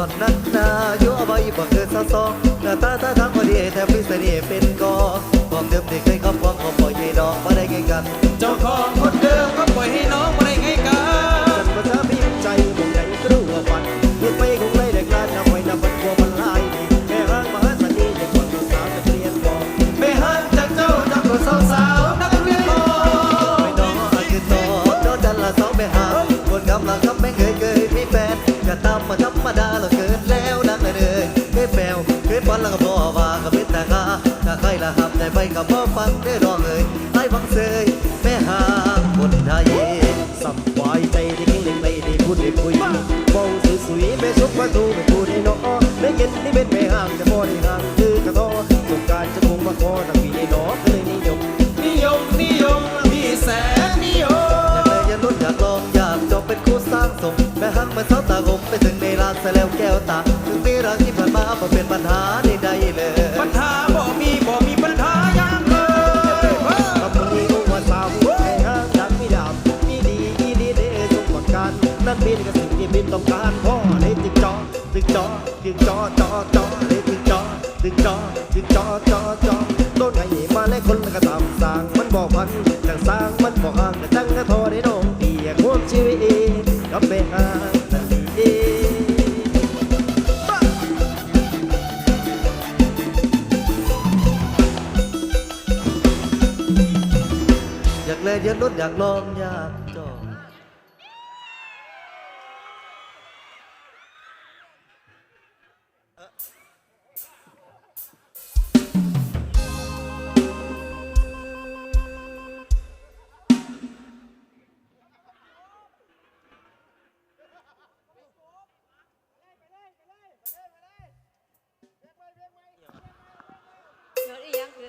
ก่อนนั้นนาอยู่เอาไว้บ่เกินสาวสองหน้าตาท่าทางพอดีแถมมีเสน่ห์เป็นกอความเดิมที่เคยขับฟังก็ปล่อยให้น้องมาได้ไงกัน เจ้าของคนเดิมก็ปล่อยให้น้องมาได้ไงกันจนมาถ้ามีใจมองใหญ่ก็รู้ว่าฝันเมื่อไปคงไล่เด็กลานนำไว้นำมันกลัวมันลายดีแม่ห้างมหาสันนีเด็กคนสาวจะเรียนบอกไม่หันจากเจ้าจากคนสาวสาวนักเรียนมอไม่น้องอาคือต่อน้องจันละสองไปหาคนกำลัง ใครละหับได้ไปก็บ่ฟังได้รองเลยไอ้ฟังเสยแม่หางคนไทยสบายใจได้กินได้ไปได้พูดได้คุยมองสวยๆแม่ชุบประตูไม่พูดให้น้องได้เห็นนี่เป็นแม่ห้างจะบ่ได้ห่างคือกระท้อสงการจะคงมาขอนักปีได้น้องก็เลยนิยมนิยมนิยมพี่แสนนิยมอยากเลยอยากลุ้นอยากลองอยากจบเป็นคู่สร้างสมแม่หังมันเท้าตากลมไปถึงในลานซะแล้วแก้วตาถึงปีรักที่ผ่านมาบ่เป็น ต้องการพ่อเลยจึงจอจึงจอจึงจอจอจอเลยจึงจอจึงจอจึงจอจอจอต้นไห้มาและคนละก็ตามสร้างมันบอกพันจังสร้างมันบอกห่างแต่จังกระทอได้น้องเปียกห่วงชีวิตกับแม่ห้างนั่เองอยากเล่นอยากลุ้นอยากลองอยาก กิ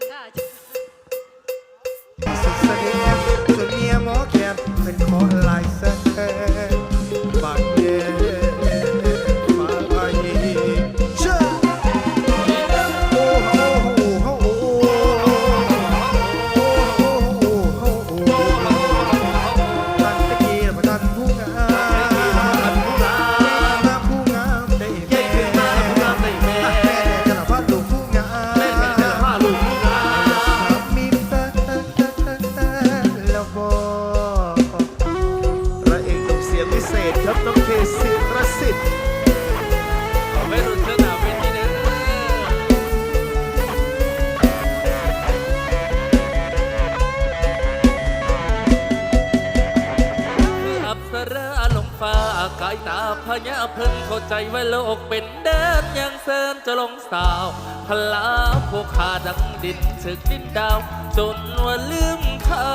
กายตาพญาเพิ่งเข้าใจว่าโลกเป็นเดิมยังเซินจะลงสาวพลาพวกขาดังดินสึกดินดาว จนว่าลืมเขา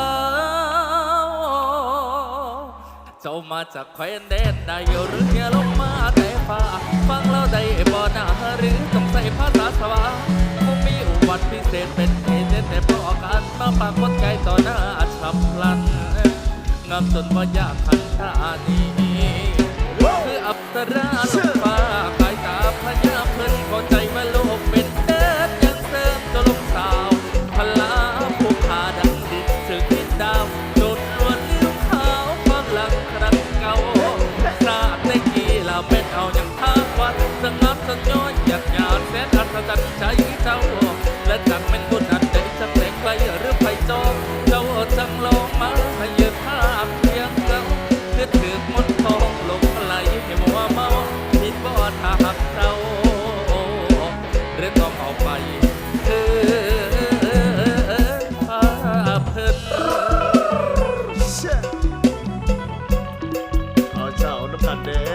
เจ้ามาจากแคว้นแดนใดหรือเนี่ยลงมาแต่ฟ้า ฟังแล้วได้บ่หนาหรือต้องใส่ภาษาสวาคงมีอุบัติพิเศษเป็นเหตุแต่เพราะการมาปรากฏกายต่อหน้าฉับพลันงามจนว่าอยากขันตานี้ คือ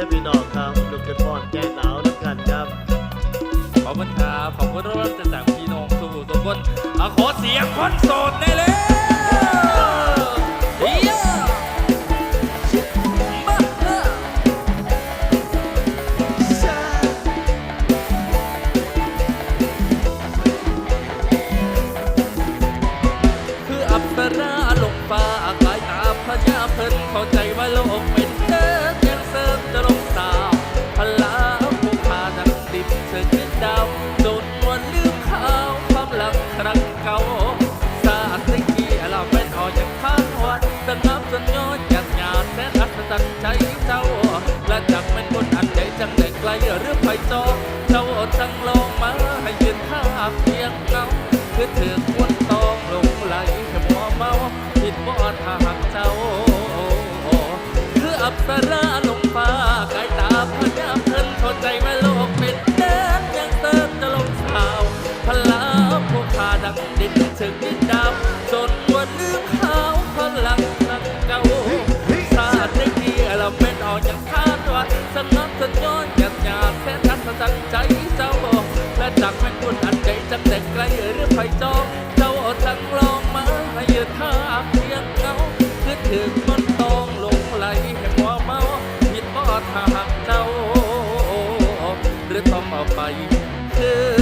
อพี่น้องครับลูกกระป้อนแก้หนาวน้ำกันครับ ขอบคุณครับขอบคุณรถจากพี่น้องสู่ทุกคนอะขอเสียงคนโสดได้เลยเยี่ยมาเถอะคืออัปสราลงฟ้ากายตาพญาเพิ่นเข้าใจว่าโลกเป็าวจนวันลืมข่าวความหลังครั้งเก่าสาดสิกี้เราเป็นออกจากข้างวันสนับสนย้อหยาดหยาดแสนอัศจรรย์ใจเจ้าและจักเป็นคนอันใหญ่จังแต่ไกลหรือไปจอง สึกดินดำจนวันลืมเขาวพลังพลังเก่าศาสติในที่เราเป็นออกอย่างคาดว่าสนับสนุนอยากอยากแท้ทัศนใจเจ้าและจากไม่คุณอันใจจัแต่ไกลหรือไฟจองเจ้าทั้งลองมาให้ยืนท่าเพียงเงาคือถึงมันต้องลงไหลให้หัวเมาผิดอดหักเจ้าหรือต้องเอาไปคือ